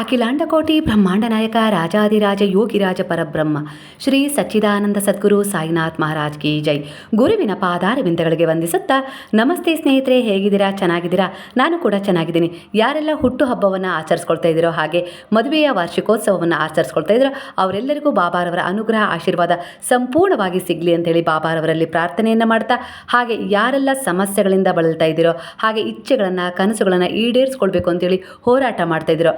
ಅಖಿಲಾಂಡಕೋಟಿ ಬ್ರಹ್ಮಾಂಡ ನಾಯಕ ರಾಜಾದಿರಾಜ ಯೋಗಿರಾಜ ಪರಬ್ರಹ್ಮ, ಶ್ರೀ ಸಚ್ಚಿದಾನಂದ ಸದ್ಗುರು ಸಾಯಿನಾಥ್ ಮಹಾರಾಜ್ ಕಿ ಜೈ. ಗುರುವಿನ ಪಾದಾರವಿಂದಗಳಿಗೆ ವಂದಿಸುತ್ತಾ, ನಮಸ್ತೆ ಸ್ನೇಹಿತರೆ, ಹೇಗಿದ್ದೀರಾ? ಚೆನ್ನಾಗಿದ್ದೀರಾ? ನಾನು ಕೂಡ ಚೆನ್ನಾಗಿದ್ದೀನಿ. ಯಾರೆಲ್ಲ ಹುಟ್ಟುಹಬ್ಬವನ್ನು ಆಚರಿಸ್ಕೊಳ್ತಾ ಇದ್ದೀರೋ ಹಾಗೆ, ಮದುವೆಯ ವಾರ್ಷಿಕೋತ್ಸವವನ್ನು ಆಚರಿಸ್ಕೊಳ್ತಾ ಇದ್ದೀರೋ, ಅವರೆಲ್ಲರಿಗೂ ಬಾಬಾರವರ ಅನುಗ್ರಹ, ಆಶೀರ್ವಾದ ಸಂಪೂರ್ಣವಾಗಿ ಸಿಗಲಿ ಅಂತೇಳಿ ಬಾಬಾರವರಲ್ಲಿ ಪ್ರಾರ್ಥನೆಯನ್ನು ಮಾಡ್ತಾ, ಹಾಗೆ ಯಾರೆಲ್ಲ ಸಮಸ್ಯೆಗಳಿಂದ ಬಳಲ್ತಾ ಇದ್ದೀರೋ, ಹಾಗೆ ಇಚ್ಛೆಗಳನ್ನು, ಕನಸುಗಳನ್ನು ಈಡೇರಿಸ್ಕೊಳ್ಬೇಕು ಅಂತೇಳಿ ಹೋರಾಟ ಮಾಡ್ತಾ ಇದ್ದೀರೋ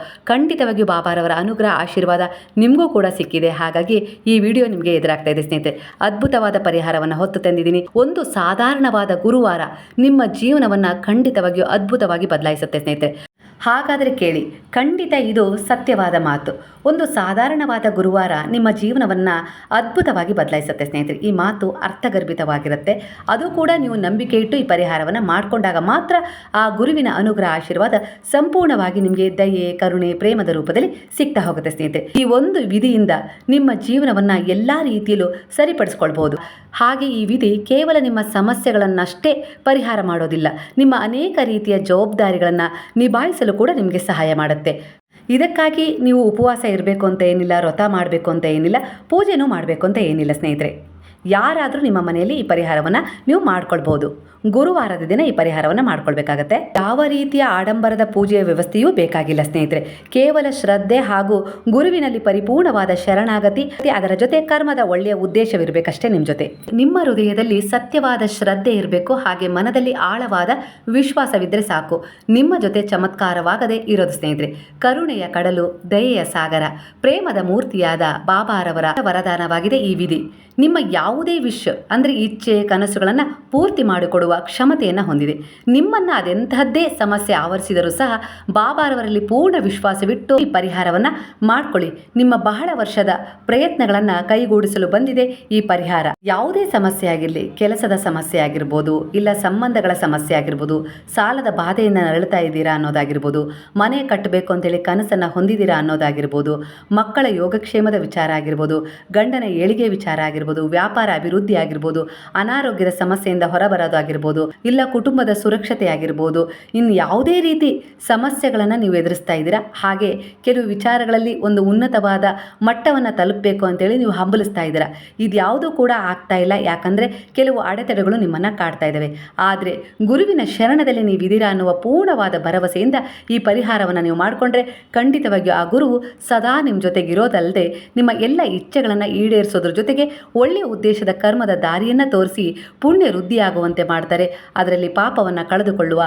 ಖಂಡಿತವಾಗಿಯೂ ಬಾಬಾರವರ ಅನುಗ್ರಹ, ಆಶೀರ್ವಾದ ನಿಮಗೂ ಕೂಡ ಸಿಕ್ಕಿದೆ. ಹಾಗಾಗಿ ಈ ವಿಡಿಯೋ ನಿಮಗೆ ಎದುರಾಗ್ತಾ ಇದೆ ಸ್ನೇಹಿತರೆ. ಅದ್ಭುತವಾದ ಪರಿಹಾರವನ್ನು ಹೊತ್ತು ತಂದಿದ್ದೀನಿ. ಒಂದು ಸಾಧಾರಣವಾದ ಗುರುವಾರ ನಿಮ್ಮ ಜೀವನವನ್ನು ಖಂಡಿತವಾಗಿಯೂ ಅದ್ಭುತವಾಗಿ ಬದಲಾಯಿಸುತ್ತೆ ಸ್ನೇಹಿತರೆ. ಹಾಗಾದರೆ ಕೇಳಿ, ಖಂಡಿತ ಇದು ಸತ್ಯವಾದ ಮಾತು. ಒಂದು ಸಾಧಾರಣವಾದ ಗುರುವಾರ ನಿಮ್ಮ ಜೀವನವನ್ನು ಅದ್ಭುತವಾಗಿ ಬದಲಾಯಿಸುತ್ತೆ ಸ್ನೇಹಿತರೆ. ಈ ಮಾತು ಅರ್ಥಗರ್ಭಿತವಾಗಿರುತ್ತೆ. ಅದು ಕೂಡ ನೀವು ನಂಬಿಕೆ ಇಟ್ಟು ಈ ಪರಿಹಾರವನ್ನು ಮಾಡಿಕೊಂಡಾಗ ಮಾತ್ರ ಆ ಗುರುವಿನ ಅನುಗ್ರಹ, ಆಶೀರ್ವಾದ ಸಂಪೂರ್ಣವಾಗಿ ನಿಮಗೆ ದಯೆ, ಕರುಣೆ, ಪ್ರೇಮದ ರೂಪದಲ್ಲಿ ಸಿಗ್ತಾ ಹೋಗುತ್ತೆ ಸ್ನೇಹಿತರೆ. ಈ ಒಂದು ವಿಧಿಯಿಂದ ನಿಮ್ಮ ಜೀವನವನ್ನು ಎಲ್ಲ ರೀತಿಯಲ್ಲೂ ಸರಿಪಡಿಸ್ಕೊಳ್ಬೋದು ಹಾಗೆ ಈ ವಿಧಿ ಕೇವಲ ನಿಮ್ಮ ಸಮಸ್ಯೆಗಳನ್ನಷ್ಟೇ ಪರಿಹಾರ ಮಾಡೋದಿಲ್ಲ. ನಿಮ್ಮ ಅನೇಕ ರೀತಿಯ ಜವಾಬ್ದಾರಿಗಳನ್ನು ನಿಭಾಯಿಸಲು ಕೂಡ ನಿಮಗೆ ಸಹಾಯ ಮಾಡುತ್ತೆ. ಇದಕ್ಕಾಗಿ ನೀವು ಉಪವಾಸ ಇರಬೇಕು ಅಂತ ಏನಿಲ್ಲ, ವ್ರತ ಮಾಡಬೇಕು ಅಂತ ಏನಿಲ್ಲ, ಪೂಜೆನೂ ಮಾಡಬೇಕು ಅಂತ ಏನಿಲ್ಲ ಸ್ನೇಹಿತರೆ. ಯಾರಾದರೂ ನಿಮ್ಮ ಮನೆಯಲ್ಲಿ ಈ ಪರಿಹಾರವನ್ನು ನೀವು ಮಾಡ್ಕೊಳ್ಬೋದು. ಗುರುವಾರದ ದಿನ ಈ ಪರಿಹಾರವನ್ನು ಮಾಡ್ಕೊಳ್ಬೇಕಾಗತ್ತೆ. ಯಾವ ರೀತಿಯ ಆಡಂಬರದ ಪೂಜೆಯ ವ್ಯವಸ್ಥೆಯೂ ಬೇಕಾಗಿಲ್ಲ ಸ್ನೇಹಿತರೆ. ಕೇವಲ ಶ್ರದ್ಧೆ ಹಾಗೂ ಗುರುವಿನಲ್ಲಿ ಪರಿಪೂರ್ಣವಾದ ಶರಣಾಗತಿ ಅದರ ಜೊತೆ ಕರ್ಮದ ಒಳ್ಳೆಯ ಉದ್ದೇಶವಿರಬೇಕಷ್ಟೇ ನಿಮ್ಮ ಜೊತೆ. ನಿಮ್ಮ ಹೃದಯದಲ್ಲಿ ಸತ್ಯವಾದ ಶ್ರದ್ಧೆ ಇರಬೇಕು, ಹಾಗೆ ಮನದಲ್ಲಿ ಆಳವಾದ ವಿಶ್ವಾಸವಿದ್ದರೆ ಸಾಕು. ನಿಮ್ಮ ಜೊತೆ ಚಮತ್ಕಾರವಾಗದೆ ಇರೋದು ಸ್ನೇಹಿತರೆ, ಕರುಣೆಯ ಕಡಲು, ದಯೆಯ ಸಾಗರ, ಪ್ರೇಮದ ಮೂರ್ತಿಯಾದ ಬಾಬಾರವರ ವರದಾನವಾಗಿದೆ ಈ ವಿಧಿ. ನಿಮ್ಮ ಯಾವುದೇ ವಿಶ್ ಅಂದರೆ ಇಚ್ಛೆ, ಕನಸುಗಳನ್ನು ಪೂರ್ತಿ ಮಾಡಿಕೊಡುವ ಕ್ಷಮತೆಯನ್ನು ಹೊಂದಿದೆ. ನಿಮ್ಮನ್ನು ಅದೆಂತಹದ್ದೇ ಸಮಸ್ಯೆ ಆವರಿಸಿದರೂ ಸಹ ಬಾಬಾರವರಲ್ಲಿ ಪೂರ್ಣ ವಿಶ್ವಾಸವಿಟ್ಟು ಈ ಪರಿಹಾರವನ್ನು ಮಾಡ್ಕೊಳ್ಳಿ. ನಿಮ್ಮ ಬಹಳ ವರ್ಷದ ಪ್ರಯತ್ನಗಳನ್ನು ಕೈಗೂಡಿಸಲು ಬಂದಿದೆ ಈ ಪರಿಹಾರ. ಯಾವುದೇ ಸಮಸ್ಯೆ ಆಗಿರಲಿ, ಕೆಲಸದ ಸಮಸ್ಯೆ ಆಗಿರ್ಬೋದು, ಇಲ್ಲ ಸಂಬಂಧಗಳ ಸಮಸ್ಯೆ ಆಗಿರ್ಬೋದು, ಸಾಲದ ಬಾಧೆಯಿಂದ ನರಳುತ್ತಾ ಇದ್ದೀರಾ ಅನ್ನೋದಾಗಿರ್ಬೋದು, ಮನೆ ಕಟ್ಟಬೇಕು ಅಂತೇಳಿ ಕನಸನ್ನು ಹೊಂದಿದ್ದೀರಾ ಅನ್ನೋದಾಗಿರ್ಬೋದು, ಮಕ್ಕಳ ಯೋಗಕ್ಷೇಮದ ವಿಚಾರ ಆಗಿರ್ಬೋದು, ಗಂಡನ ಏಳಿಗೆ ವಿಚಾರ ಆಗಿರ್ಬೋದು, ವ್ಯಾಪಾರ ಅಭಿವೃದ್ಧಿ ಆಗಿರ್ಬೋದು, ಅನಾರೋಗ್ಯದ ಸಮಸ್ಯೆಯಿಂದ ಹೊರಬರೋದು ಆಗಿರ್ಬೋದು, ಇಲ್ಲ ಕುಟುಂಬದ ಸುರಕ್ಷತೆ ಆಗಿರ್ಬೋದು, ಇನ್ನು ಯಾವುದೇ ರೀತಿ ಸಮಸ್ಯೆಗಳನ್ನು ನೀವು ಎದುರಿಸ್ತಾ ಇದ್ದೀರಾ? ಹಾಗೆ ಕೆಲವು ವಿಚಾರಗಳಲ್ಲಿ ಒಂದು ಉನ್ನತವಾದ ಮಟ್ಟವನ್ನು ತಲುಪಬೇಕು ಅಂತೇಳಿ ನೀವು ಹಂಬಲಿಸ್ತಾ ಇದ್ದೀರಾ? ಇದ್ಯಾವುದೂ ಕೂಡ ಆಗ್ತಾ ಇಲ್ಲ, ಯಾಕಂದರೆ ಕೆಲವು ಅಡೆತಡೆಗಳು ನಿಮ್ಮನ್ನು ಕಾಡ್ತಾ ಇದ್ದಾವೆ. ಆದರೆ ಗುರುವಿನ ಶರಣದಲ್ಲಿ ನೀವಿದ್ದೀರಾ ಅನ್ನುವ ಪೂರ್ಣವಾದ ಭರವಸೆಯಿಂದ ಈ ಪರಿಹಾರವನ್ನು ನೀವು ಮಾಡಿಕೊಂಡ್ರೆ ಖಂಡಿತವಾಗಿಯೂ ಆ ಗುರುವು ಸದಾ ನಿಮ್ಮ ಜೊತೆಗಿರೋದಲ್ಲದೆ ನಿಮ್ಮ ಎಲ್ಲ ಇಚ್ಛೆಗಳನ್ನು ಈಡೇರಿಸೋದ್ರ ಜೊತೆಗೆ ಒಳ್ಳೆಯ ಉದ್ದೇಶದ ಕರ್ಮದ ದಾರಿಯನ್ನು ತೋರಿಸಿ ಪುಣ್ಯ ವೃದ್ಧಿಯಾಗುವಂತೆ ಮಾಡ್ತಾರೆ. ಅದರಲ್ಲಿ ಪಾಪವನ್ನು ಕಳೆದುಕೊಳ್ಳುವ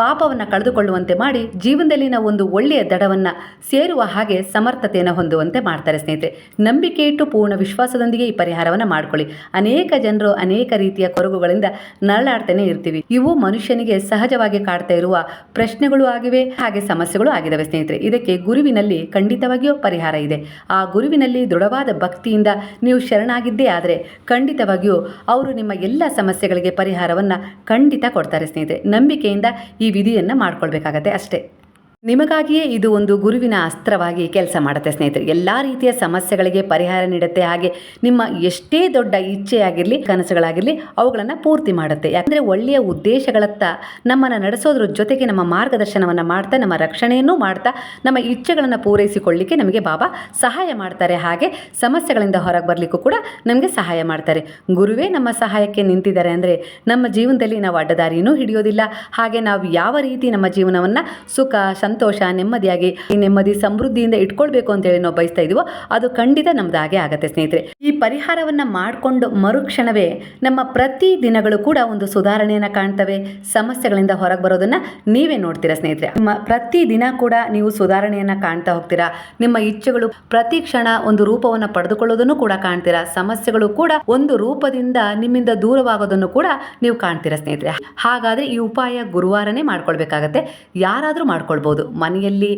ಪಾಪವನ್ನು ಕಳೆದುಕೊಳ್ಳುವಂತೆ ಮಾಡಿ ಜೀವನದಲ್ಲಿನ ಒಂದು ಒಳ್ಳೆಯ ದಡವನ್ನು ಸೇರುವ ಹಾಗೆ ಸಮರ್ಥತೆಯನ್ನು ಹೊಂದುವಂತೆ ಮಾಡ್ತಾರೆ ಸ್ನೇಹಿತರೆ. ನಂಬಿಕೆ ಇಟ್ಟು ಪೂರ್ಣ ವಿಶ್ವಾಸದೊಂದಿಗೆ ಈ ಪರಿಹಾರವನ್ನು ಮಾಡ್ಕೊಳ್ಳಿ. ಅನೇಕ ಜನರು ಅನೇಕ ರೀತಿಯ ಕೊರಗುಗಳಿಂದ ನರಳಾಡ್ತಾನೆ ಇರ್ತೀವಿ. ಇವು ಮನುಷ್ಯನಿಗೆ ಸಹಜವಾಗಿ ಕಾಡ್ತಾ ಇರುವ ಪ್ರಶ್ನೆಗಳು ಆಗಿವೆ, ಹಾಗೆ ಸಮಸ್ಯೆಗಳು ಆಗಿದ್ದಾವೆ ಸ್ನೇಹಿತರೆ. ಇದಕ್ಕೆ ಗುರುವಿನಲ್ಲಿ ಖಂಡಿತವಾಗಿಯೂ ಪರಿಹಾರ ಇದೆ. ಆ ಗುರುವಿನಲ್ಲಿ ದೃಢವಾದ ಭಕ್ತಿಯಿಂದ ನೀವು ಶರಣಾಗಿದ್ದೇ ಆದರೆ ಖಂಡಿತವಾಗಿಯೂ ಅವರು ನಿಮ್ಮ ಎಲ್ಲ ಸಮಸ್ಯೆಗಳಿಗೆ ಪರಿಹಾರವನ್ನು ಖಂಡಿತ ಕೊಡ್ತಾರೆ ಸ್ನೇಹಿತರೆ. ನಂಬಿಕೆಯಿಂದ ಈ ವಿಧಿಯನ್ನು ಮಾಡ್ಕೊಳ್ಬೇಕಾಗತ್ತೆ ಅಷ್ಟೇ. ನಿಮಗಾಗಿಯೇ ಇದು ಒಂದು ಗುರುವಿನ ಅಸ್ತ್ರವಾಗಿ ಕೆಲಸ ಮಾಡುತ್ತೆ ಸ್ನೇಹಿತರೆ. ಎಲ್ಲ ರೀತಿಯ ಸಮಸ್ಯೆಗಳಿಗೆ ಪರಿಹಾರ ನೀಡುತ್ತೆ. ಹಾಗೆ ನಿಮ್ಮ ಎಷ್ಟೇ ದೊಡ್ಡ ಇಚ್ಛೆಯಾಗಿರಲಿ, ಕನಸುಗಳಾಗಿರಲಿ, ಅವುಗಳನ್ನು ಪೂರ್ತಿ ಮಾಡುತ್ತೆ. ಯಾಕಂದರೆ ಒಳ್ಳೆಯ ಉದ್ದೇಶಗಳತ್ತ ನಮ್ಮನ್ನು ನಡೆಸೋದ್ರ ಜೊತೆಗೆ ನಮ್ಮ ಮಾರ್ಗದರ್ಶನವನ್ನು ಮಾಡ್ತಾ, ನಮ್ಮ ರಕ್ಷಣೆಯನ್ನು ಮಾಡ್ತಾ, ನಮ್ಮ ಇಚ್ಛೆಗಳನ್ನು ಪೂರೈಸಿಕೊಳ್ಳಿಕ್ಕೆ ನಮಗೆ ಬಾಬಾ ಸಹಾಯ ಮಾಡ್ತಾರೆ. ಹಾಗೆ ಸಮಸ್ಯೆಗಳಿಂದ ಹೊರಗೆ ಬರಲಿಕ್ಕೂ ಕೂಡ ನಮಗೆ ಸಹಾಯ ಮಾಡ್ತಾರೆ. ಗುರುವೇ ನಮ್ಮ ಸಹಾಯಕ್ಕೆ ನಿಂತಿದ್ದಾರೆ ಅಂದರೆ ನಮ್ಮ ಜೀವನದಲ್ಲಿ ನಾವು ಅಡ್ಡದಾರಿಯೂ ಹಿಡಿಯೋದಿಲ್ಲ. ಹಾಗೆ ನಾವು ಯಾವ ರೀತಿ ನಮ್ಮ ಜೀವನವನ್ನು ಸುಖ ಸಂತೋಷ, ನೆಮ್ಮದಿಯಾಗಿ, ಈ ನೆಮ್ಮದಿ ಸಮೃದ್ಧಿಯಿಂದ ಇಟ್ಕೊಳ್ಬೇಕು ಅಂತೇಳಿ ನಾವು ಬಯಸ್ತಾ ಇದೀವೋ, ಅದು ಖಂಡಿತ ನಮ್ದಾಗೆ ಆಗತ್ತೆ ಸ್ನೇಹಿತರೆ. ಈ ಪರಿಹಾರವನ್ನ ಮಾಡಿಕೊಂಡು ಮರುಕ್ಷಣವೇ ನಮ್ಮ ಪ್ರತಿ ದಿನಗಳು ಕೂಡ ಒಂದು ಸುಧಾರಣೆಯನ್ನು ಕಾಣ್ತವೆ, ಸಮಸ್ಯೆಗಳಿಂದ ಹೊರಗೆ ಬರೋದನ್ನ ನೀವೇ ನೋಡ್ತೀರಾ ಸ್ನೇಹಿತರೆ. ನಿಮ್ಮ ಪ್ರತಿ ದಿನ ಕೂಡ ನೀವು ಸುಧಾರಣೆಯನ್ನು ಕಾಣ್ತಾ ಹೋಗ್ತೀರಾ, ನಿಮ್ಮ ಇಚ್ಛೆಗಳು ಪ್ರತಿ ಕ್ಷಣ ಒಂದು ರೂಪವನ್ನು ಪಡೆದುಕೊಳ್ಳೋದನ್ನು ಕೂಡ ಕಾಣ್ತೀರಾ, ಸಮಸ್ಯೆಗಳು ಕೂಡ ಒಂದು ರೂಪದಿಂದ ನಿಮ್ಮಿಂದ ದೂರವಾಗೋದನ್ನು ಕೂಡ ನೀವು ಕಾಣ್ತೀರಾ ಸ್ನೇಹಿತರೆ. ಹಾಗಾದ್ರೆ ಈ ಉಪಾಯ ಗುರುವಾರನೇ ಮಾಡ್ಕೊಳ್ಬೇಕಾಗತ್ತೆ, ಯಾರಾದರೂ ಮಾಡ್ಕೊಳ್ಬೋದು. ಮನೆಯಲ್ಲಿ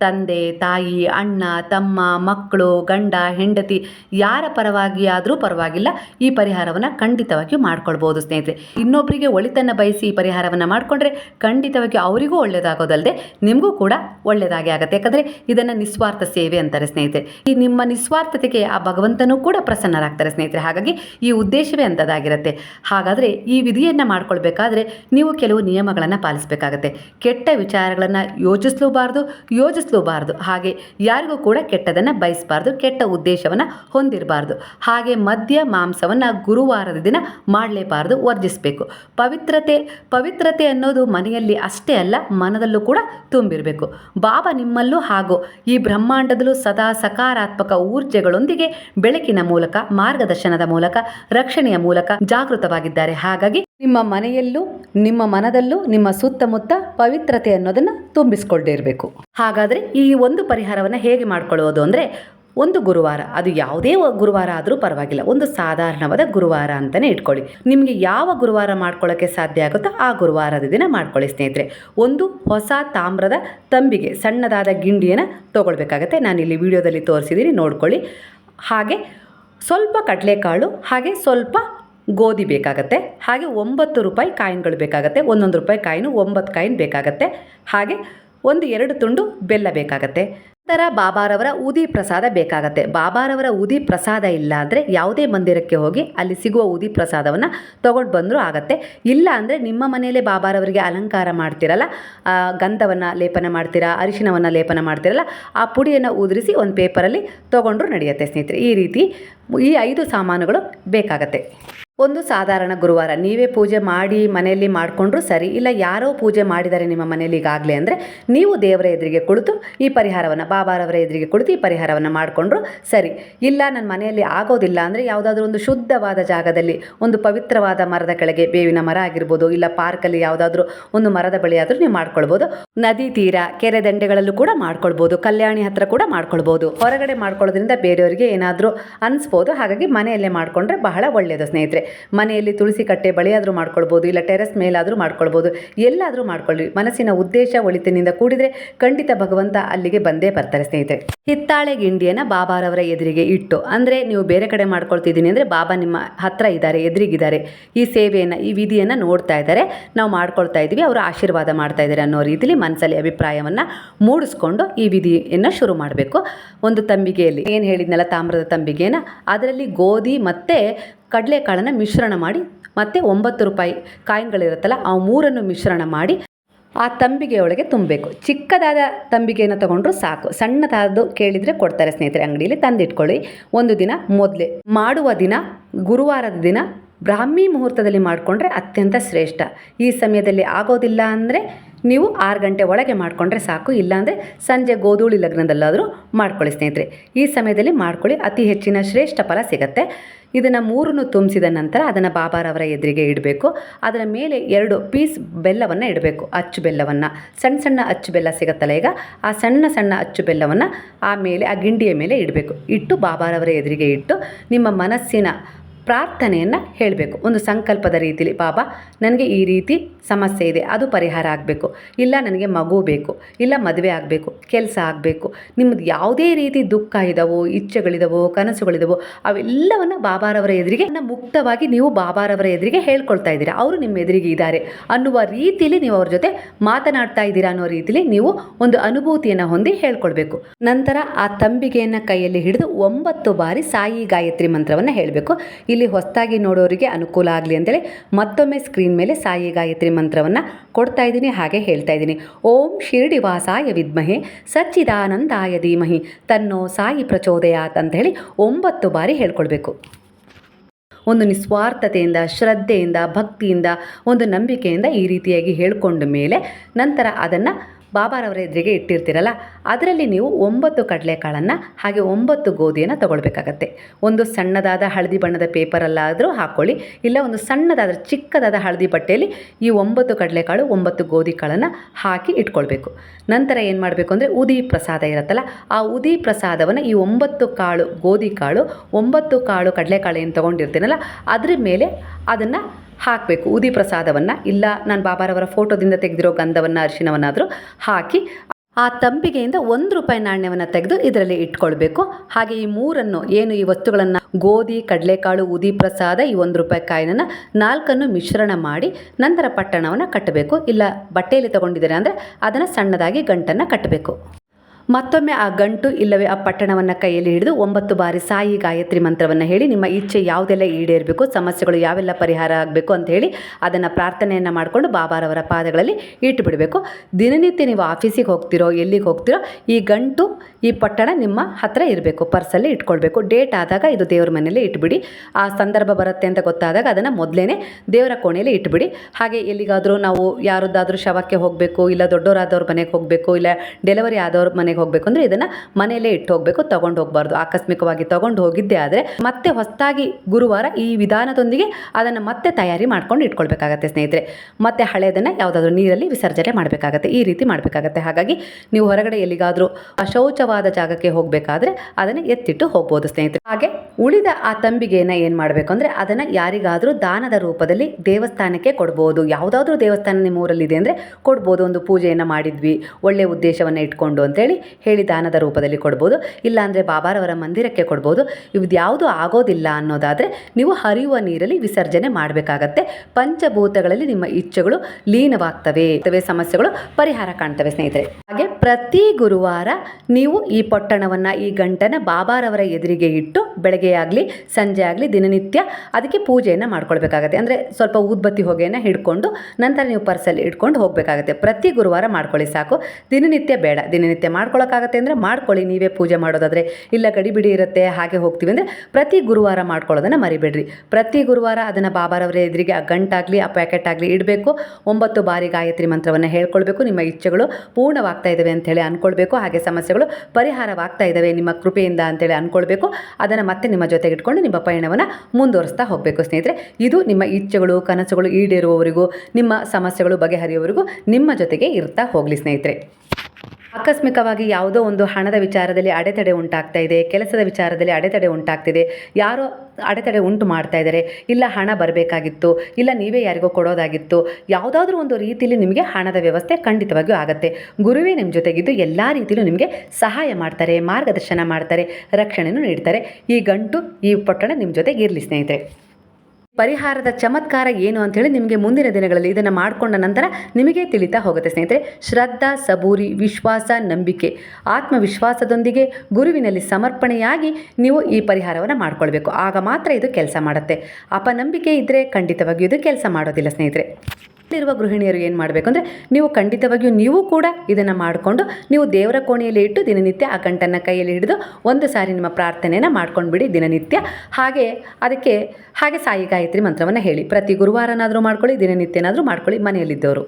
ತಂದೆ, ತಾಯಿ, ಅಣ್ಣ, ತಮ್ಮ, ಮಕ್ಕಳು, ಗಂಡ, ಹೆಂಡತಿ ಯಾರ ಪರವಾಗಿ ಆದರೂ ಪರವಾಗಿಲ್ಲ. ಈ ಪರಿಹಾರವನ್ನು ಖಂಡಿತವಾಗಿಯೂ ಮಾಡ್ಕೊಳ್ಬೋದು ಸ್ನೇಹಿತರೆ. ಇನ್ನೊಬ್ಬರಿಗೆ ಒಳಿತನ್ನು ಬಯಸಿ ಈ ಪರಿಹಾರವನ್ನು ಮಾಡಿಕೊಂಡ್ರೆ ಖಂಡಿತವಾಗಿ ಅವರಿಗೂ ಒಳ್ಳೆಯದಾಗೋದಲ್ಲದೆ ನಿಮಗೂ ಕೂಡ ಒಳ್ಳೆಯದಾಗಿ ಆಗುತ್ತೆ. ಯಾಕಂದರೆ ಇದನ್ನು ನಿಸ್ವಾರ್ಥ ಸೇವೆ ಅಂತಾರೆ ಸ್ನೇಹಿತರೆ. ಈ ನಿಮ್ಮ ನಿಸ್ವಾರ್ಥತೆಗೆ ಆ ಭಗವಂತನೂ ಕೂಡ ಪ್ರಸನ್ನರಾಗ್ತಾರೆ ಸ್ನೇಹಿತರೆ. ಹಾಗಾಗಿ ಈ ಉದ್ದೇಶವೇ ಅಂಥದ್ದಾಗಿರುತ್ತೆ ಹಾಗಾದರೆ ಈ ವಿಧಿಯನ್ನು ಮಾಡ್ಕೊಳ್ಬೇಕಾದ್ರೆ ನೀವು ಕೆಲವು ನಿಯಮಗಳನ್ನು ಪಾಲಿಸಬೇಕಾಗತ್ತೆ. ಕೆಟ್ಟ ವಿಚಾರಗಳನ್ನು ಯೋಚಿಸಲೂಬಾರ್ದು. ಯೋಚಿಸ್ ಉಳಿಸ್ಲೂಬಾರ್ದು ಹಾಗೆ ಯಾರಿಗೂ ಕೂಡ ಕೆಟ್ಟದನ್ನು ಬಯಸಬಾರ್ದು, ಕೆಟ್ಟ ಉದ್ದೇಶವನ್ನು ಹೊಂದಿರಬಾರ್ದು. ಹಾಗೆ ಮದ್ಯ ಮಾಂಸವನ್ನು ಗುರುವಾರದ ದಿನ ಮಾಡಲೇಬಾರ್ದು, ವರ್ಜಿಸಬೇಕು. ಪವಿತ್ರತೆ ಪವಿತ್ರತೆ ಅನ್ನೋದು ಮನೆಯಲ್ಲಿ ಅಷ್ಟೇ ಅಲ್ಲ, ಮನದಲ್ಲೂ ಕೂಡ ತುಂಬಿರಬೇಕು. ಬಾಬಾ ನಿಮ್ಮಲ್ಲೂ ಹಾಗೂ ಈ ಬ್ರಹ್ಮಾಂಡದಲ್ಲೂ ಸದಾ ಸಕಾರಾತ್ಮಕ ಊರ್ಜೆಗಳೊಂದಿಗೆ ಬೆಳಕಿನ ಮೂಲಕ, ಮಾರ್ಗದರ್ಶನದ ಮೂಲಕ, ರಕ್ಷಣೆಯ ಮೂಲಕ ಜಾಗೃತವಾಗಿದ್ದಾರೆ. ಹಾಗಾಗಿ ನಿಮ್ಮ ಮನೆಯಲ್ಲೂ, ನಿಮ್ಮ ಮನದಲ್ಲೂ, ನಿಮ್ಮ ಸುತ್ತಮುತ್ತ ಪವಿತ್ರತೆ ಅನ್ನೋದನ್ನು ತುಂಬಿಸ್ಕೊಳ್ಳದೇ ಇರಬೇಕು. ಹಾಗಾದರೆ ಈ ಒಂದು ಪರಿಹಾರವನ್ನು ಹೇಗೆ ಮಾಡ್ಕೊಳ್ಳೋದು ಅಂದರೆ, ಒಂದು ಗುರುವಾರ, ಅದು ಯಾವುದೇ ಗುರುವಾರ ಆದರೂ ಪರವಾಗಿಲ್ಲ, ಒಂದು ಸಾಧಾರಣವಾದ ಗುರುವಾರ ಅಂತಲೇ ಇಟ್ಕೊಳ್ಳಿ. ನಿಮಗೆ ಯಾವ ಗುರುವಾರ ಮಾಡ್ಕೊಳ್ಳೋಕ್ಕೆ ಸಾಧ್ಯ ಆಗುತ್ತೋ ಆ ಗುರುವಾರದ ದಿನ ಮಾಡ್ಕೊಳ್ಳಿ, ಸ್ನೇಹಿತರೆ. ಒಂದು ಹೊಸ ತಾಮ್ರದ ತಂಬಿಗೆ, ಸಣ್ಣದಾದ ಗಿಂಡಿಯನ್ನು ತೊಗೊಳ್ಬೇಕಾಗತ್ತೆ. ಇಲ್ಲಿ ವಿಡಿಯೋದಲ್ಲಿ ತೋರಿಸಿದ್ದೀನಿ ನೋಡ್ಕೊಳ್ಳಿ. ಹಾಗೆ ಸ್ವಲ್ಪ ಕಡಲೆಕಾಳು, ಹಾಗೆ ಸ್ವಲ್ಪ ಗೋಧಿ ಬೇಕಾಗತ್ತೆ, ಹಾಗೆ ಒಂಬತ್ತು ರೂಪಾಯಿ ಕಾಯಿನ್ಗಳು ಬೇಕಾಗತ್ತೆ, ಒಂದೊಂದು ರೂಪಾಯಿ ಕಾಯಿನು ಒಂಬತ್ತು ಕಾಯಿನ್ ಬೇಕಾಗತ್ತೆ, ಹಾಗೆ ಒಂದು ಎರಡು ತುಂಡು ಬೆಲ್ಲ ಬೇಕಾಗತ್ತೆ. ನಂತರ ಬಾಬಾರವರ ಉದಿ ಪ್ರಸಾದ ಬೇಕಾಗತ್ತೆ. ಬಾಬಾರವರ ಉದಿ ಪ್ರಸಾದ ಇಲ್ಲ ಅಂದರೆ ಯಾವುದೇ ಮಂದಿರಕ್ಕೆ ಹೋಗಿ ಅಲ್ಲಿ ಸಿಗುವ ಉದಿ ಪ್ರಸಾದವನ್ನು ತೊಗೊಂಡು ಬಂದರೂ ಆಗತ್ತೆ. ಇಲ್ಲ ಅಂದರೆ ನಿಮ್ಮ ಮನೆಯಲ್ಲೇ ಬಾಬಾರವರಿಗೆ ಅಲಂಕಾರ ಮಾಡ್ತಿರಲ್ಲ ಗಂಧವನ್ನು ಲೇಪನ ಮಾಡ್ತೀರಾ, ಅರಿಶಿಣವನ್ನು ಲೇಪನ ಮಾಡ್ತಿರಲ್ಲ, ಆ ಪುಡಿಯನ್ನು ಉದುರಿಸಿ ಒಂದು ಪೇಪರಲ್ಲಿ ತೊಗೊಂಡ್ರು ನಡೆಯುತ್ತೆ ಸ್ನೇಹಿತರೆ. ಈ ರೀತಿ ಈ ಐದು ಸಾಮಾನುಗಳು ಬೇಕಾಗತ್ತೆ. ಒಂದು ಸಾಧಾರಣ ಗುರುವಾರ. ನೀವೇ ಪೂಜೆ ಮಾಡಿ ಮನೆಯಲ್ಲಿ ಮಾಡಿಕೊಂಡ್ರು ಸರಿ. ಇಲ್ಲ ಯಾರೋ ಪೂಜೆ ಮಾಡಿದ್ದಾರೆ ನಿಮ್ಮ ಮನೆಯಲ್ಲಿ ಈಗಾಗಲೇ ಅಂದರೆ ನೀವು ದೇವರ ಎದುರಿಗೆ ಕುಳಿತು ಈ ಪರಿಹಾರವನ್ನು, ಬಾಬಾರವರ ಎದುರಿಗೆ ಕುಳಿತು ಈ ಪರಿಹಾರವನ್ನು ಮಾಡಿಕೊಂಡ್ರು ಸರಿ. ಇಲ್ಲ ನನ್ನ ಮನೆಯಲ್ಲಿ ಆಗೋದಿಲ್ಲ ಅಂದರೆ ಯಾವುದಾದ್ರೂ ಒಂದು ಶುದ್ಧವಾದ ಜಾಗದಲ್ಲಿ ಒಂದು ಪವಿತ್ರವಾದ ಮರದ ಕೆಳಗೆ ಬೇವಿನ ಮರ ಆಗಿರ್ಬೋದು, ಇಲ್ಲ ಪಾರ್ಕಲ್ಲಿ ಯಾವುದಾದ್ರೂ ಒಂದು ಮರದ ಬಳಿ ಆದರೂ ನೀವು ಮಾಡ್ಕೊಳ್ಬೋದು. ನದಿ ತೀರ, ಕೆರೆ ದಂಡೆಗಳಲ್ಲೂ ಕೂಡ ಮಾಡ್ಕೊಳ್ಬೋದು, ಕಲ್ಯಾಣಿ ಹತ್ರ ಕೂಡ ಮಾಡ್ಕೊಳ್ಬೋದು. ಹೊರಗಡೆ ಮಾಡ್ಕೊಳ್ಳೋದ್ರಿಂದ ಬೇರೆಯವರಿಗೆ ಏನಾದರೂ ಅನಿಸ್ಬೋದು. ಹಾಗಾಗಿ ಮನೆಯಲ್ಲೇ ಮಾಡಿಕೊಂಡ್ರೆ ಬಹಳ ಒಳ್ಳೆಯದು ಸ್ನೇಹಿತರೆ. ಮನೆಯಲ್ಲಿ ತುಳಸಿ ಕಟ್ಟೆ ಬಳಿಯಾದರೂ ಮಾಡ್ಕೊಳ್ಬೋದು, ಇಲ್ಲ ಟೆರೆಸ್ ಮೇಲಾದರೂ ಮಾಡ್ಕೊಳ್ಬೋದು, ಎಲ್ಲಾದರೂ ಮಾಡ್ಕೊಳ್ಳಿ. ಮನಸ್ಸಿನ ಉದ್ದೇಶ ಒಳಿತಿನಿಂದ ಕೂಡಿದರೆ ಖಂಡಿತ ಭಗವಂತ ಅಲ್ಲಿಗೆ ಬಂದೇ ಬರ್ತಾರೆ ಸ್ನೇಹಿತರೆ. ಹಿತ್ತಾಳೆ ಗಿಂಡಿಯನ್ನು ಬಾಬಾರವರ ಎದುರಿಗೆ ಇಟ್ಟು, ಅಂದರೆ ನೀವು ಬೇರೆ ಕಡೆ ಮಾಡ್ಕೊಳ್ತಿದ್ದೀನಿ ಅಂದರೆ ಬಾಬಾ ನಿಮ್ಮ ಹತ್ರ ಇದ್ದಾರೆ, ಎದುರಿಗಿದ್ದಾರೆ. ಈ ಸೇವೆಯನ್ನು, ಈ ವಿಧಿಯನ್ನು ನೋಡ್ತಾ ಇದ್ದಾರೆ, ನಾವು ಮಾಡ್ಕೊಳ್ತಾ ಇದ್ದೀವಿ, ಅವರು ಆಶೀರ್ವಾದ ಮಾಡ್ತಾ ಇದ್ದಾರೆ ಅನ್ನೋ ರೀತಿಯಲ್ಲಿ ಮನಸ್ಸಲ್ಲಿ ಅಭಿಪ್ರಾಯವನ್ನು ಮೂಡಿಸ್ಕೊಂಡು ಈ ವಿಧಿಯನ್ನು ಶುರು ಮಾಡಬೇಕು. ಒಂದು ತಂಬಿಗೆಯಲ್ಲಿ, ಏನು ಹೇಳಿದ್ನಲ್ಲ ತಾಮ್ರದ ತಂಬಿಗೆನ ಅದರಲ್ಲಿ ಗೋಧಿ ಮತ್ತು ಕಡಲೆಕಾಳನ್ನು ಮಿಶ್ರಣ ಮಾಡಿ, ಮತ್ತು ಒಂಬತ್ತು ರೂಪಾಯಿ ಕಾಯಿನ್ಗಳಿರುತ್ತಲ್ಲ, ಆ ಮೂರನ್ನು ಮಿಶ್ರಣ ಮಾಡಿ ಆ ತಂಬಿಗೆಯೊಳಗೆ ತುಂಬಬೇಕು. ಚಿಕ್ಕದಾದ ತಂಬಿಗೆಯನ್ನು ತಗೊಂಡ್ರು ಸಾಕು. ಸಣ್ಣದಾದ್ದು ಕೇಳಿದರೆ ಕೊಡ್ತಾರೆ ಸ್ನೇಹಿತರೆ, ಅಂಗಡಿಯಲ್ಲಿ ತಂದಿಟ್ಕೊಳ್ಳಿ. ಒಂದು ದಿನ ಮೊದಲೇ ಮಾಡುವ ದಿನ, ಗುರುವಾರದ ದಿನ ಬ್ರಾಹ್ಮಿ ಮುಹೂರ್ತದಲ್ಲಿ ಮಾಡಿಕೊಂಡ್ರೆ ಅತ್ಯಂತ ಶ್ರೇಷ್ಠ. ಈ ಸಮಯದಲ್ಲಿ ಆಗೋದಿಲ್ಲ ಅಂದರೆ ನೀವು ಆರು ಗಂಟೆ ಒಳಗೆ ಮಾಡಿಕೊಂಡ್ರೆ ಸಾಕು, ಇಲ್ಲಾಂದರೆ ಸಂಜೆ ಗೋಧೂಳಿ ಲಗ್ನದಲ್ಲಾದರೂ ಮಾಡ್ಕೊಳ್ಳಿ ಸ್ನೇಹಿತರೆ. ಈ ಸಮಯದಲ್ಲಿ ಮಾಡ್ಕೊಳ್ಳಿ, ಅತಿ ಹೆಚ್ಚಿನ ಶ್ರೇಷ್ಠ ಫಲ ಸಿಗತ್ತೆ. ಇದನ್ನು ಮೂರನ್ನು ತುಂಬಿಸಿದ ನಂತರ ಅದನ್ನು ಬಾಬಾರವರ ಎದುರಿಗೆ ಇಡಬೇಕು. ಅದರ ಮೇಲೆ ಎರಡು ಪೀಸ್ ಬೆಲ್ಲವನ್ನು ಇಡಬೇಕು, ಅಚ್ಚು ಬೆಲ್ಲವನ್ನು. ಸಣ್ಣ ಸಣ್ಣ ಅಚ್ಚು ಬೆಲ್ಲ ಸಿಗುತ್ತಲ್ಲ ಈಗ, ಆ ಸಣ್ಣ ಸಣ್ಣ ಅಚ್ಚು ಬೆಲ್ಲವನ್ನು ಆ ಮೇಲೆ, ಆ ಗಿಂಡಿಯ ಮೇಲೆ ಇಡಬೇಕು. ಇಟ್ಟು ಬಾಬಾರವರ ಎದುರಿಗೆ ಇಟ್ಟು ನಿಮ್ಮ ಮನಸ್ಸಿನ ಪ್ರಾರ್ಥನೆಯನ್ನು ಹೇಳಬೇಕು. ಒಂದು ಸಂಕಲ್ಪದ ರೀತಿಲಿ, ಬಾಬಾ, ನನಗೆ ಈ ರೀತಿ ಸಮಸ್ಯೆ ಇದೆ, ಅದು ಪರಿಹಾರ ಆಗಬೇಕು. ಇಲ್ಲ ನನಗೆ ಮಗು ಬೇಕು, ಇಲ್ಲ ಮದುವೆ ಆಗಬೇಕು, ಕೆಲಸ ಆಗಬೇಕು. ನಿಮ್ಮದು ಯಾವುದೇ ರೀತಿ ದುಃಖ ಇದಾವೋ, ಇಚ್ಛೆಗಳಿದಾವೋ, ಕನಸುಗಳಿದಾವೋ, ಅವೆಲ್ಲವನ್ನು ಬಾಬಾರವರ ಎದುರಿಗೆ ಮುಕ್ತವಾಗಿ ನೀವು ಬಾಬಾರವರ ಎದುರಿಗೆ ಹೇಳ್ಕೊಳ್ತಾ ಇದ್ದೀರಾ. ಅವರು ನಿಮ್ಮ ಎದುರಿಗೆ ಇದ್ದಾರೆ. ಅನ್ನುವ ರೀತಿಯಲ್ಲಿ ನೀವು ಅವ್ರ ಜೊತೆ ಮಾತನಾಡ್ತಾ ಇದ್ದೀರಾ ಅನ್ನೋ ರೀತಿಲಿ ನೀವು ಒಂದು ಅನುಭೂತಿಯನ್ನು ಹೊಂದಿ ಹೇಳ್ಕೊಳ್ಬೇಕು. ನಂತರ ಆ ತಂಬಿಗೆಯನ್ನು ಕೈಯಲ್ಲಿ ಹಿಡಿದು ಒಂಬತ್ತು ಬಾರಿ ಸಾಯಿ ಗಾಯತ್ರಿ ಮಂತ್ರವನ್ನು ಹೇಳಬೇಕು. ಇಲ್ಲಿ ಹೊಸದಾಗಿ ನೋಡೋರಿಗೆ ಅನುಕೂಲ ಆಗಲಿ ಅಂತೇಳಿ ಮತ್ತೊಮ್ಮೆ ಸ್ಕ್ರೀನ್ ಮೇಲೆ ಸಾಯಿ ಗಾಯತ್ರಿ ಮಂತ್ರವನ್ನು ಕೊಡ್ತಾ ಇದ್ದೀನಿ, ಹಾಗೆ ಹೇಳ್ತಾ ಇದ್ದೀನಿ. ಓಂ ಶಿರಡಿವಾಸಾಯ ವಿದ್ಮಹೆ, ಸಚ್ಚಿದಾನಂದಾಯ ಧೀಮಹಿ, ತನ್ನೋ ಸಾಯಿ ಪ್ರಚೋದಯಾತ್ ಅಂತ ಹೇಳಿ ಒಂಬತ್ತು ಬಾರಿ ಹೇಳ್ಕೊಳ್ಬೇಕು ಒಂದು ನಿಸ್ವಾರ್ಥತೆಯಿಂದ, ಶ್ರದ್ಧೆಯಿಂದ, ಭಕ್ತಿಯಿಂದ, ಒಂದು ನಂಬಿಕೆಯಿಂದ ಈ ರೀತಿಯಾಗಿ ಹೇಳ್ಕೊಂಡ ಮೇಲೆ ನಂತರ ಅದನ್ನು ಬಾಬಾರವರ ಎದುರಿಗೆ ಇಟ್ಟಿರ್ತೀರಲ್ಲ, ಅದರಲ್ಲಿ ನೀವು ಒಂಬತ್ತು ಕಡಲೆಕಾಳನ್ನು ಹಾಗೆ ಒಂಬತ್ತು ಗೋಧಿಯನ್ನು ತಗೊಳ್ಬೇಕಾಗತ್ತೆ. ಒಂದು ಸಣ್ಣದಾದ ಹಳದಿ ಬಣ್ಣದ ಪೇಪರಲ್ಲಾದರೂ ಹಾಕ್ಕೊಳ್ಳಿ, ಇಲ್ಲ ಒಂದು ಸಣ್ಣದಾದ ಚಿಕ್ಕದಾದ ಹಳದಿ ಬಟ್ಟೆಯಲ್ಲಿ ಈ ಒಂಬತ್ತು ಕಡಲೆಕಾಳು, ಒಂಬತ್ತು ಗೋಧಿ ಕಾಳನ್ನು ಹಾಕಿ ಇಟ್ಕೊಳ್ಬೇಕು. ನಂತರ ಏನು ಮಾಡಬೇಕು ಅಂದರೆ ಉದಿ ಪ್ರಸಾದ ಇರುತ್ತಲ್ಲ, ಆ ಉದಿ ಪ್ರಸಾದವನ್ನು ಈ ಒಂಬತ್ತು ಕಾಳು, ಗೋಧಿ ಕಾಳು, ಒಂಬತ್ತು ಕಾಳು ಕಡಲೆಕಾಳು ಏನು ತೊಗೊಂಡಿರ್ತೀನಲ್ಲ, ಅದ್ರ ಮೇಲೆ ಅದನ್ನು ಹಾಕಬೇಕು. ಉದಿ ಪ್ರಸಾದವನ್ನು ಇಲ್ಲ ನಾನು ಬಾಬಾರವರ ಫೋಟೋದಿಂದ ತೆಗೆದಿರೋ ಗಂಧವನ್ನು ಅರಿಶಿನವನ್ನಾದರೂ ಹಾಕಿ ಆ ತಂಬಿಗೆಯಿಂದ ಒಂದು ರೂಪಾಯಿ ನಾಣ್ಯವನ್ನು ತೆಗೆದು ಇದರಲ್ಲಿ ಇಟ್ಕೊಳ್ಬೇಕು. ಹಾಗೆ ಈ ಮೂರನ್ನು ಏನು ಈ ವಸ್ತುಗಳನ್ನು ಗೋಧಿ, ಕಡಲೆಕಾಳು ಉದಿ ಪ್ರಸಾದ ಈ ಒಂದು ರೂಪಾಯಿ ಕಾಯಿನನ್ನು ನಾಲ್ಕನ್ನು ಮಿಶ್ರಣ ಮಾಡಿ ನಂತರ ಪಟ್ಟಣವನ್ನು ಕಟ್ಟಬೇಕು. ಇಲ್ಲ ಬಟ್ಟೆಯಲ್ಲಿ ತೊಗೊಂಡಿದ್ದಾರೆ ಅಂದರೆ ಅದನ್ನು ಸಣ್ಣದಾಗಿ ಗಂಟನ್ನು ಕಟ್ಟಬೇಕು. ಮತ್ತೊಮ್ಮೆ ಆ ಗಂಟು ಇಲ್ಲವೇ ಆ ಪಟ್ಟಣವನ್ನು ಕೈಯಲ್ಲಿ ಹಿಡಿದು ಒಂಬತ್ತು ಬಾರಿ ಸಾಯಿ ಗಾಯತ್ರಿ ಮಂತ್ರವನ್ನು ಹೇಳಿ ನಿಮ್ಮ ಇಚ್ಛೆ ಯಾವುದೆಲ್ಲ ಈಡೇರಬೇಕು, ಸಮಸ್ಯೆಗಳು ಯಾವೆಲ್ಲ ಪರಿಹಾರ ಆಗಬೇಕು ಅಂತ ಹೇಳಿ ಅದನ್ನು ಪ್ರಾರ್ಥನೆಯನ್ನು ಮಾಡಿಕೊಂಡು ಬಾಬಾರವರ ಪಾದಗಳಲ್ಲಿ ಇಟ್ಟುಬಿಡಬೇಕು. ದಿನನಿತ್ಯ ನೀವು ಆಫೀಸಿಗೆ ಹೋಗ್ತಿರೋ, ಎಲ್ಲಿಗೆ ಹೋಗ್ತಿರೋ, ಈ ಗಂಟು, ಈ ಪಟ್ಟಣ ನಿಮ್ಮ ಹತ್ತಿರ ಇರಬೇಕು ಪರ್ಸಲ್ಲಿ ಇಟ್ಕೊಳ್ಬೇಕು. ಡೇಟ್ ಆದಾಗ ಇದು ದೇವ್ರ ಮನೆಯಲ್ಲಿ ಇಟ್ಬಿಡಿ ಆ ಸಂದರ್ಭ ಬರುತ್ತೆ ಅಂತ ಗೊತ್ತಾದಾಗ ಅದನ್ನು ಮೊದಲೇ ದೇವರ ಕೋಣೆಯಲ್ಲಿ ಇಟ್ಬಿಡಿ ಹಾಗೆ ಎಲ್ಲಿಗಾದರೂ ನಾವು ಯಾರದ್ದಾದರೂ ಶವಕ್ಕೆ ಹೋಗಬೇಕು, ಇಲ್ಲ ದೊಡ್ಡವರಾದವ್ರ ಮನೆಗೆ ಹೋಗಬೇಕು, ಇಲ್ಲ ಡೆಲಿವರಿ ಆದವ್ರ ಮನೆಗೆ ಹೋಗಬೇಕು ಅಂದರೆ ಇದನ್ನು ಮನೆಯಲ್ಲೇ ಇಟ್ಟು ಹೋಗಬೇಕು, ತೊಗೊಂಡು ಹೋಗಬಾರ್ದು. ಆಕಸ್ಮಿಕವಾಗಿ ತೊಗೊಂಡು ಹೋಗಿದ್ದೆ ಆದರೆ ಮತ್ತೆ ಹೊಸದಾಗಿ ಗುರುವಾರ ಈ ವಿಧಾನದೊಂದಿಗೆ ಅದನ್ನು ಮತ್ತೆ ತಯಾರಿ ಮಾಡ್ಕೊಂಡು ಇಟ್ಕೊಳ್ಬೇಕಾಗತ್ತೆ ಸ್ನೇಹಿತರೆ. ಮತ್ತೆ ಹಳೆಯದನ್ನು ಯಾವುದಾದ್ರೂ ನೀರಲ್ಲಿ ವಿಸರ್ಜನೆ ಮಾಡಬೇಕಾಗತ್ತೆ, ಈ ರೀತಿ ಮಾಡಬೇಕಾಗತ್ತೆ. ಹಾಗಾಗಿ ನೀವು ಹೊರಗಡೆ ಎಲ್ಲಿಗಾದರೂ ಅಶೌಚವಾದ ಜಾಗಕ್ಕೆ ಹೋಗಬೇಕಾದ್ರೆ ಅದನ್ನು ಎತ್ತಿಟ್ಟು ಹೋಗ್ಬೋದು ಸ್ನೇಹಿತರೆ. ಹಾಗೆ ಉಳಿದ ಆ ತಂಬಿಗೆಯನ್ನು ಏನು ಮಾಡಬೇಕು ಅಂದರೆ ಅದನ್ನು ಯಾರಿಗಾದರೂ ದಾನದ ರೂಪದಲ್ಲಿ ದೇವಸ್ಥಾನಕ್ಕೆ ಕೊಡ್ಬೋದು. ಯಾವುದಾದ್ರೂ ದೇವಸ್ಥಾನ ನಿಮ್ಮ ಊರಲ್ಲಿದೆ ಅಂದರೆ ಕೊಡ್ಬೋದು. ಒಂದು ಪೂಜೆಯನ್ನು ಮಾಡಿದ್ವಿ ಒಳ್ಳೆಯ ಉದ್ದೇಶವನ್ನು ಇಟ್ಕೊಂಡು ಅಂತೇಳಿ ಹೇಳಿ ದಾನದ ರೂಪದಲ್ಲಿ ಕೊಡ್ಬೋದು. ಇಲ್ಲಾಂದರೆ ಬಾಬಾರವರ ಮಂದಿರಕ್ಕೆ ಕೊಡ್ಬೋದು. ಇವ್ದು ಆಗೋದಿಲ್ಲ ಅನ್ನೋದಾದರೆ ನೀವು ಹರಿಯುವ ನೀರಲ್ಲಿ ವಿಸರ್ಜನೆ ಮಾಡಬೇಕಾಗತ್ತೆ. ಪಂಚಭೂತಗಳಲ್ಲಿ ನಿಮ್ಮ ಇಚ್ಛೆಗಳು ಲೀನವಾಗ್ತವೆ. ಸಮಸ್ಯೆಗಳು, ಪರಿಹಾರ ಕಾಣ್ತವೆ ಸ್ನೇಹಿತರೆ. ಹಾಗೆ ಪ್ರತಿ ಗುರುವಾರ ನೀವು ಈ ಪೊಟ್ಟಣವನ್ನು, ಈ ಗಂಟನ ಬಾಬಾರವರ ಎದುರಿಗೆ ಇಟ್ಟು ಬೆಳಗ್ಗೆ ಆಗಲಿ, ಸಂಜೆ ಆಗಲಿ, ದಿನನಿತ್ಯ ಅದಕ್ಕೆ ಪೂಜೆಯನ್ನು ಮಾಡ್ಕೊಳ್ಬೇಕಾಗತ್ತೆ. ಅಂದರೆ ಸ್ವಲ್ಪ ಊದ್ಬತ್ತಿ ಹೊಗೆಯನ್ನು ಹಿಡ್ಕೊಂಡು ನಂತರ ನೀವು ಪರ್ಸಲ್ಲಿ ಇಟ್ಕೊಂಡು ಹೋಗಬೇಕಾಗತ್ತೆ. ಪ್ರತಿ ಗುರುವಾರ ಮಾಡ್ಕೊಳ್ಳಿ ಸಾಕು. ದಿನನಿತ್ಯ ಬೇಡ. ದಿನನಿತ್ಯ ಮಾಡ್ಕೊಳ್ಳೋಕ್ಕಾಗತ್ತೆ ಅಂದರೆ ಮಾಡ್ಕೊಳ್ಳಿ, ನೀವೇ ಪೂಜೆ ಮಾಡೋದಾದರೆ. ಇಲ್ಲ ಗಡಿಬಿಡಿ ಇರುತ್ತೆ, ಹಾಗೆ ಹೋಗ್ತೀವಿ ಅಂದರೆ ಪ್ರತಿ ಗುರುವಾರ ಮಾಡ್ಕೊಳ್ಳೋದನ್ನು ಮರಿಬೇಡ್ರಿ. ಪ್ರತಿ ಗುರುವಾರ ಅದನ್ನು ಬಾಬಾರವರ ಎದುರಿಗೆ ಆ ಗಂಟಾಗಲಿ, ಆ ಪ್ಯಾಕೆಟ್ ಆಗಲಿ ಇಡಬೇಕು. ಒಂಬತ್ತು ಬಾರಿ ಗಾಯತ್ರಿ ಮಂತ್ರವನ್ನು ಹೇಳ್ಕೊಳ್ಬೇಕು. ನಿಮ್ಮ ಇಚ್ಛೆಗಳು ಪೂರ್ಣವಾಗ್ತಾ ಇದ್ದಾವೆ ಅಂಥೇಳಿ ಅಂದ್ಕೊಳ್ಬೇಕು ಹಾಗೆ ಸಮಸ್ಯೆಗಳು ಪರಿಹಾರವಾಗ್ತಾ ಇದ್ದಾವೆ ನಿಮ್ಮ ಕೃಪೆಯಿಂದ ಅಂತೇಳಿ ಅಂದ್ಕೊಳ್ಬೇಕು ಅದನ್ನು ಮತ್ತೆ ನಿಮ್ಮ ಜೊತೆಗೆ ಇಟ್ಕೊಂಡು ನಿಮ್ಮ ಪಯಣವನ್ನು ಮುಂದುವರಿಸ್ತಾ ಹೋಗಬೇಕು ಸ್ನೇಹಿತರೆ. ಇದು ನಿಮ್ಮ ಇಚ್ಛೆಗಳು, ಕನಸುಗಳು ಈಡೇರುವವರಿಗೂ, ನಿಮ್ಮ ಸಮಸ್ಯೆಗಳು ಬಗೆಹರಿಯುವವರಿಗೂ ನಿಮ್ಮ ಜೊತೆಗೆ ಇರ್ತಾ ಹೋಗಲಿ ಸ್ನೇಹಿತರೆ. ಆಕಸ್ಮಿಕವಾಗಿ ಯಾವುದೋ ಒಂದು ಹಣದ ವಿಚಾರದಲ್ಲಿ ಅಡೆತಡೆ ಉಂಟಾಗ್ತಾ ಇದೆ, ಕೆಲಸದ ವಿಚಾರದಲ್ಲಿ ಅಡೆತಡೆ ಉಂಟಾಗ್ತಿದೆ, ಯಾರೋ ಅಡೆತಡೆ ಉಂಟು ಮಾಡ್ತಾ ಇದ್ದಾರೆ, ಇಲ್ಲ ಹಣ ಬರಬೇಕಾಗಿತ್ತು, ಇಲ್ಲ ನೀವೇ ಯಾರಿಗೋ ಕೊಡೋದಾಗಿತ್ತು, ಯಾವುದಾದ್ರೂ ಒಂದು ರೀತಿಯಲ್ಲಿ ನಿಮಗೆ ಹಣದ ವ್ಯವಸ್ಥೆ ಖಂಡಿತವಾಗಿಯೂ ಆಗುತ್ತೆ. ಗುರುವೇ ನಿಮ್ಮ ಜೊತೆಗಿದ್ದು ಎಲ್ಲ ರೀತಿಯಲ್ಲೂ ನಿಮಗೆ ಸಹಾಯ ಮಾಡ್ತಾರೆ, ಮಾರ್ಗದರ್ಶನ ಮಾಡ್ತಾರೆ ರಕ್ಷಣೆಯನ್ನು ನೀಡ್ತಾರೆ. ಈ ಗಂಟು, ಈ ಪೊಟ್ಟಣ ನಿಮ್ಮ ಜೊತೆಗೆ ಇರಲಿ ಸ್ನೇಹಿತರೆ. ಪರಿಹಾರದ ಚಮತ್ಕಾರ ಏನು ಅಂಥೇಳಿ ನಿಮಗೆ ಮುಂದಿನ ದಿನಗಳಲ್ಲಿ ಇದನ್ನು ಮಾಡಿಕೊಂಡ ನಂತರ ನಿಮಗೆ ತಿಳಿತಾ ಹೋಗುತ್ತೆ, ಸ್ನೇಹಿತರೆ. ಶ್ರದ್ಧಾ, ಸಬೂರಿ, ವಿಶ್ವಾಸ, ನಂಬಿಕೆ. ಆತ್ಮವಿಶ್ವಾಸದೊಂದಿಗೆ ಗುರುವಿನಲ್ಲಿ ಸಮರ್ಪಣೆಯಾಗಿ ನೀವು ಈ ಪರಿಹಾರವನ್ನು ಮಾಡಿಕೊಳ್ಬೇಕು. ಆಗ ಮಾತ್ರ ಇದು ಕೆಲಸ ಮಾಡುತ್ತೆ. ಅಪನಂಬಿಕೆ ಇದ್ದರೆ ಖಂಡಿತವಾಗಿಯೂ ಇದು ಕೆಲಸ ಮಾಡೋದಿಲ್ಲ, ಸ್ನೇಹಿತರೆ. ಇರುವ ಗೃಹಿಣಿಯರು ಏನು ಮಾಡಬೇಕು ಅಂದರೆ ನೀವು ಖಂಡಿತವಾಗಿಯೂ ನೀವು ಕೂಡ ಇದನ್ನು ಮಾಡಿಕೊಂಡು ನೀವು ದೇವರ ಕೋಣೆಯಲ್ಲಿ ಇಟ್ಟು ದಿನನಿತ್ಯ ಆ ಗಂಟನ್ನು ಕೈಯಲ್ಲಿ ಹಿಡಿದು ಒಂದು ಸಾರಿ ನಿಮ್ಮ ಪ್ರಾರ್ಥನೆಯನ್ನು ಮಾಡ್ಕೊಂಡು ಬಿಡಿ ದಿನನಿತ್ಯ. ಹಾಗೆ ಅದಕ್ಕೆ ಹಾಗೆ ಸಾಯಿ ಗಾಯತ್ರಿ ಮಂತ್ರವನ್ನು ಹೇಳಿ. ಪ್ರತಿ ಗುರುವಾರನಾದರೂ ಮಾಡ್ಕೊಳ್ಳಿ, ದಿನನಿತ್ಯನಾದರೂ ಮಾಡ್ಕೊಳ್ಳಿ ಮನೆಯಲ್ಲಿದ್ದವರು.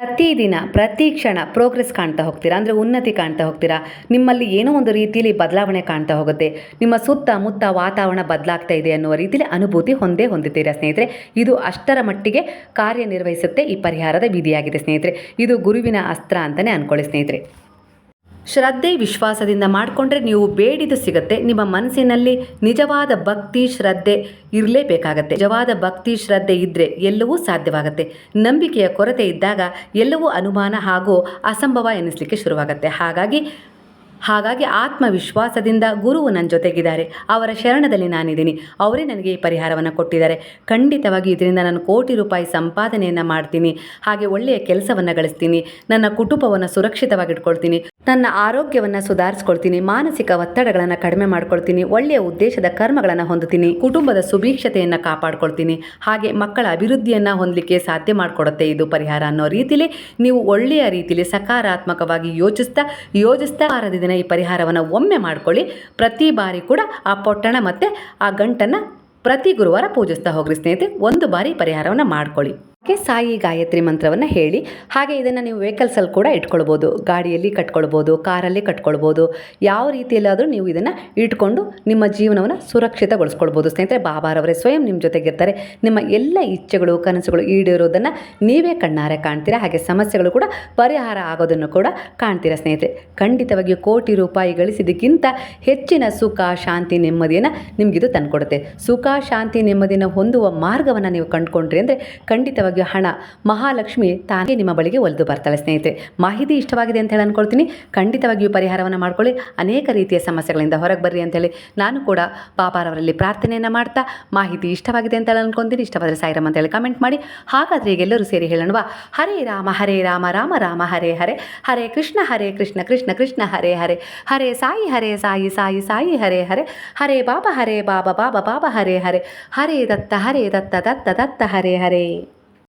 ಪ್ರತಿದಿನ, ಪ್ರತಿ ಕ್ಷಣ ಪ್ರೋಗ್ರೆಸ್ ಕಾಣ್ತಾ ಹೋಗ್ತೀರಾ? ಅಂದರೆ ಉನ್ನತಿ ಕಾಣ್ತಾ ಹೋಗ್ತೀರಾ? ನಿಮ್ಮಲ್ಲಿ ಏನೋ ಒಂದು ರೀತಿಯಲ್ಲಿ ಬದಲಾವಣೆ ಕಾಣ್ತಾ ಹೋಗುತ್ತೆ. ನಿಮ್ಮ ಸುತ್ತಮುತ್ತ ವಾತಾವರಣ ಬದಲಾಗ್ತಾ ಇದೆ ಅನ್ನುವ ರೀತಿಯಲ್ಲಿ ಅನುಭೂತಿ ಹೊಂದೇ ಹೊಂದುತ್ತೀರಾ ಸ್ನೇಹಿತರೆ? ಇದು ಅಷ್ಟರ ಮಟ್ಟಿಗೆ ಕಾರ್ಯನಿರ್ವಹಿಸುತ್ತೆ, ಈ ಪರಿಹಾರದ ವಿಧಿಯಾಗಿದೆ ಸ್ನೇಹಿತರೆ. ಇದು ಗುರುವಿನ ಅಸ್ತ್ರ ಅಂತಲೇ ಅಂದ್ಕೊಳ್ಳಿ ಸ್ನೇಹಿತರೆ. ಶ್ರದ್ಧೆ ವಿಶ್ವಾಸದಿಂದ ಮಾಡಿಕೊಂಡ್ರೆ ನೀವು ಬೇಡಿದು ಸಿಗುತ್ತೆ. ನಿಮ್ಮ ಮನಸ್ಸಿನಲ್ಲಿ ನಿಜವಾದ ಭಕ್ತಿ, ಶ್ರದ್ಧೆ ಇರಲೇಬೇಕಾಗತ್ತೆ. ನಿಜವಾದ ಭಕ್ತಿ, ಶ್ರದ್ಧೆ ಇದ್ದರೆ ಎಲ್ಲವೂ ಸಾಧ್ಯವಾಗುತ್ತೆ. ನಂಬಿಕೆಯ ಕೊರತೆ ಇದ್ದಾಗ ಎಲ್ಲವೂ ಅನುಮಾನ ಹಾಗೂ ಅಸಂಭವ ಎನಿಸಲಿಕ್ಕೆ ಶುರುವಾಗುತ್ತೆ. ಹಾಗಾಗಿ ಹಾಗಾಗಿ ಆತ್ಮವಿಶ್ವಾಸದಿಂದ ಗುರುವು ನನ್ನ ಜೊತೆಗಿದ್ದಾರೆ. ಅವರ ಶರಣದಲ್ಲಿ ನಾನಿದ್ದೀನಿ. ಅವರೇ ನನಗೆ ಈ ಪರಿಹಾರವನ್ನು ಕೊಟ್ಟಿದ್ದಾರೆ. ಖಂಡಿತವಾಗಿ ಇದರಿಂದ ನಾನು ಕೋಟಿ ರೂಪಾಯಿ ಸಂಪಾದನೆಯನ್ನು ಮಾಡ್ತೀನಿ. ಹಾಗೆ ಒಳ್ಳೆಯ ಕೆಲಸವನ್ನು ಗಳಿಸ್ತೀನಿ. ನನ್ನ ಕುಟುಂಬವನ್ನು ಸುರಕ್ಷಿತವಾಗಿಟ್ಕೊಳ್ತೀನಿ. ನನ್ನ ಆರೋಗ್ಯವನ್ನು ಸುಧಾರಿಸ್ಕೊಳ್ತೀನಿ. ಮಾನಸಿಕ ಒತ್ತಡಗಳನ್ನು ಕಡಿಮೆ ಮಾಡ್ಕೊಳ್ತೀನಿ. ಒಳ್ಳೆಯ ಉದ್ದೇಶದ ಕರ್ಮಗಳನ್ನು ಹೊಂದುತ್ತೀನಿ. ಕುಟುಂಬದ ಸುಭೀಕ್ಷತೆಯನ್ನು ಕಾಪಾಡ್ಕೊಳ್ತೀನಿ. ಹಾಗೆ ಮಕ್ಕಳ ಅಭಿವೃದ್ಧಿಯನ್ನು ಹೊಂದಲಿಕ್ಕೆ ಸಾಧ್ಯ ಮಾಡಿಕೊಡುತ್ತೆ ಇದು ಪರಿಹಾರ ಅನ್ನೋ ರೀತಿಲಿ ನೀವು ಒಳ್ಳೆಯ ರೀತಿಲಿ ಸಕಾರಾತ್ಮಕವಾಗಿ ಯೋಚಿಸ್ತಾ ಯೋಚಿಸ್ತಾ ದಿನ ಈ ಪರಿಹಾರವನ್ನು ಒಮ್ಮೆ ಮಾಡ್ಕೊಳ್ಳಿ. ಪ್ರತಿ ಬಾರಿ ಕೂಡ ಆ ಪೊಟ್ಟಣ ಮತ್ತು ಆ ಗಂಟನ್ನು ಪ್ರತಿ ಗುರುವಾರ ಪೂಜಿಸ್ತಾ ಹೋಗ್ರಿ ಸ್ನೇಹಿತರೆ. ಒಂದು ಬಾರಿ ಪರಿಹಾರವನ್ನು ಮಾಡ್ಕೊಳ್ಳಿ. ಸಾಯಿ ಗಾಯತ್ರಿ ಮಂತ್ರವನ್ನು ಹೇಳಿ. ಹಾಗೆ ಇದನ್ನು ನೀವು ವೆಹಿಕಲ್ಸಲ್ಲಿ ಕೂಡ ಇಟ್ಕೊಳ್ಬೋದು. ಗಾಡಿಯಲ್ಲಿ ಕಟ್ಕೊಳ್ಬೋದು, ಕಾರಲ್ಲಿ ಕಟ್ಕೊಳ್ಬೋದು, ಯಾವ ರೀತಿಯಲ್ಲಾದರೂ ನೀವು ಇದನ್ನು ಇಟ್ಕೊಂಡು ನಿಮ್ಮ ಜೀವನವನ್ನು ಸುರಕ್ಷಿತಗೊಳಿಸ್ಕೊಳ್ಬೋದು. ಸ್ನೇಹಿತರೆ ಬಾಬಾರವರೇ ಸ್ವಯಂ ನಿಮ್ಮ ಜೊತೆಗಿರ್ತಾರೆ. ನಿಮ್ಮ ಎಲ್ಲ ಇಚ್ಛೆಗಳು, ಕನಸುಗಳು ಈಡೇರೋದನ್ನು ನೀವೇ ಕಣ್ಣಾರೆ ಕಾಣ್ತೀರಾ? ಹಾಗೆ ಸಮಸ್ಯೆಗಳು ಕೂಡ ಪರಿಹಾರ ಆಗೋದನ್ನು ಕೂಡ ಕಾಣ್ತೀರಾ ಸ್ನೇಹಿತರೆ? ಖಂಡಿತವಾಗಿಯೂ ಕೋಟಿ ರೂಪಾಯಿ ಗಳಿಸಿದ್ದಕ್ಕಿಂತ ಹೆಚ್ಚಿನ ಸುಖ, ಶಾಂತಿ, ನೆಮ್ಮದಿಯನ್ನು ನಿಮಗಿದು ತಂದುಕೊಡುತ್ತೆ. ಸುಖ, ಶಾಂತಿ, ನೆಮ್ಮದಿಯನ್ನು ಹೊಂದುವ ಮಾರ್ಗವನ್ನು ನೀವು ಕಂಡುಕೊಂಡ್ರಿ ಅಂದರೆ ಖಂಡಿತವಾಗಿ ಖಂಡಿತವಾಗಿಯೂ ಹಣ ಮಹಾಲಕ್ಷ್ಮಿ ತಾನೇ ನಿಮ್ಮ ಬಳಿಗೆ ಒಲಿದು ಬರ್ತಾಳೆ ಸ್ನೇಹಿತರೆ. ಮಾಹಿತಿ ಇಷ್ಟವಾಗಿದೆ ಅಂತ ಹೇಳಿ ಅನ್ಕೊಳ್ತೀನಿ. ಖಂಡಿತವಾಗಿಯೂ ಪರಿಹಾರವನ್ನು ಮಾಡ್ಕೊಳ್ಳಿ. ಅನೇಕ ರೀತಿಯ ಸಮಸ್ಯೆಗಳಿಂದ ಹೊರಗೆ ಬರ್ರಿ ಅಂತೇಳಿ ನಾನು ಕೂಡ ಬಾಬಾರವರಲ್ಲಿ ಪ್ರಾರ್ಥನೆಯನ್ನು ಮಾಡ್ತಾ ಮಾಹಿತಿ ಇಷ್ಟವಾಗಿದೆ ಅಂತ ಹೇಳಿ ಅನ್ಕೊಂತೀನಿ. ಇಷ್ಟವಾದರೆ ಸಾಯಿರಾಮ್ ಅಂತೇಳಿ ಕಮೆಂಟ್ ಮಾಡಿ. ಹಾಗಾದರೆ ಈಗೆಲ್ಲರೂ ಸೇರಿ ಹೇಳೋಣವಾ? ಹರೇ ರಾಮ ಹರೇ ರಾಮ ರಾಮ ರಾಮ, ಹರೇ ಹರೇ. ಹರೇ ಕೃಷ್ಣ ಹರೇ ಕೃಷ್ಣ ಕೃಷ್ಣ ಕೃಷ್ಣ, ಹರೇ ಹರೇ. ಹರೇ ಸಾಯಿ ಹರೇ ಸಾಯಿ ಸಾಯಿ ಸಾಯಿ, ಹರೇ ಹರೇ. ಹರೇ ಬಾಬಾ ಹರೇ ಬಾಬಾ ಬಾಬಾ ಬಾಬಾ, ಹರೇ ಹರೇ. ಹರೇ ದತ್ತ ಹರೇ ದತ್ತ ದತ್ತ ದತ್ತ, ಹರೇ ಹರೇ.